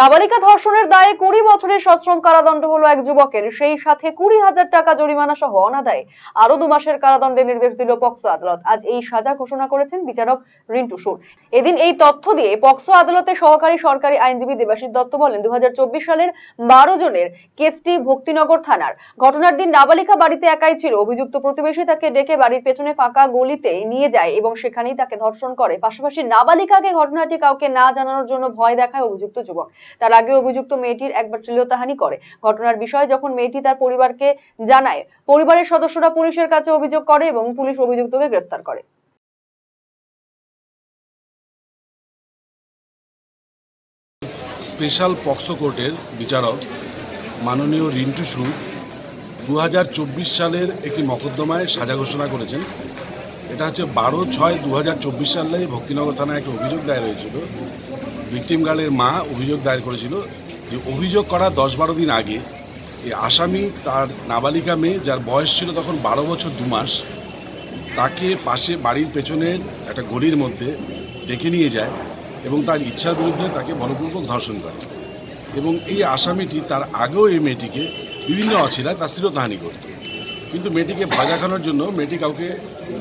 নাবালিকা ধর্ষণের দায়ে কুড়ি বছরের সশ্রম কারাদণ্ড হলো এক যুবকের। সেই সাথে কুড়ি হাজার টাকা জরিমানা সহ অনাদায়ে আরও দু মাসের কারাদণ্ডের নির্দেশ দিল পক্সো আদালত। আজ এই সাজা ঘোষণা করেছেন বিচারক রিন্টু সুর। এদিন এই তথ্য দিয়ে পক্সো আদালতে সহকারী সরকারি আইনজীবী দেবাশিস দত্ত বলেন দু সালের বারো জনের কেসটি ভক্তিনগর থানার। ঘটনার দিন নাবালিকা বাড়িতে একাই ছিল। অভিযুক্ত প্রতিবেশী তাকে ডেকে বাড়ির পেছনে ফাঁকা গলিতে নিয়ে যায় এবং সেখানেই তাকে ধর্ষণ করে। পাশাপাশি নাবালিকাকে ঘটনাটি কাউকে না জানানোর জন্য ভয় দেখায় অভিযুক্ত যুবক। তার আগে অভিযুক্ত মেয়েটির একবার শ্লীলতাহানি করে। ঘটনার বিষয়ে যখন মেয়েটি তার পরিবারকে জানায়, পরিবারের সদস্যরা পুলিশের কাছে অভিযোগ করে এবং পুলিশ অভিযুক্তকে গ্রেফতার করে। স্পেশাল পক্সো কোর্টের বিচারক মাননীয় রিন্টু সুর দু সালের একটি মকদ্দমায় সাজা ঘোষণা করেছেন। এটা হচ্ছে বারো ছয় দু হাজার চব্বিশ সালে ভক্তিনগর থানায় একটা অভিযোগ দায়ের হয়েছিল। ভিকটিম গার্লের মা অভিযোগ দায়ের করেছিল যে অভিযোগ করা দশ বারো দিন আগে এই আসামি তার নাবালিকা মেয়ে, যার বয়স ছিল তখন বারো বছর দু মাস, তাকে পাশে বাড়ির পেছনের একটা গলির মধ্যে ডেকে নিয়ে যায় এবং তার ইচ্ছার বিরুদ্ধে তাকে বলপূর্বক ধর্ষণ করে এবং এই আসামিটি তার আগেও এই মেয়েটিকে বিভিন্ন অছিলায় তার শ্লীলতাহানি করত। কিন্তু মেয়েটিকে ভয় দেখানোর জন্য মেয়েটি কাউকে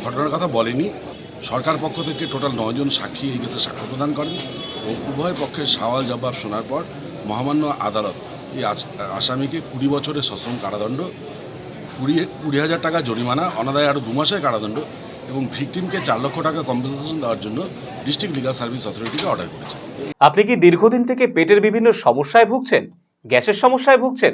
ঘটনার কথা বলেনি। সরকার পক্ষ থেকে টোটাল নজন সাক্ষী এই কেসে সাক্ষ্য প্রদান করেন ও উভয় পক্ষের সওয়াল জবাব শোনার পর মহামান্য আদালত এই আসামিকে কুড়ি বছরের সশ্রম কারাদণ্ড, কুড়ি কুড়ি হাজার টাকা জরিমানা, অনাদায় আরও দু মাসের কারাদণ্ড এবং ভিকটিমকে চার লক্ষ টাকা কম্পেনসেশন দেওয়ার জন্য ডিস্ট্রিক্ট লিগাল সার্ভিস অথরিটিকে অর্ডার করেছে। আপনি কি দীর্ঘদিন থেকে পেটের বিভিন্ন সমস্যায় ভুগছেন? গ্যাসের সমস্যায় ভুগছেন?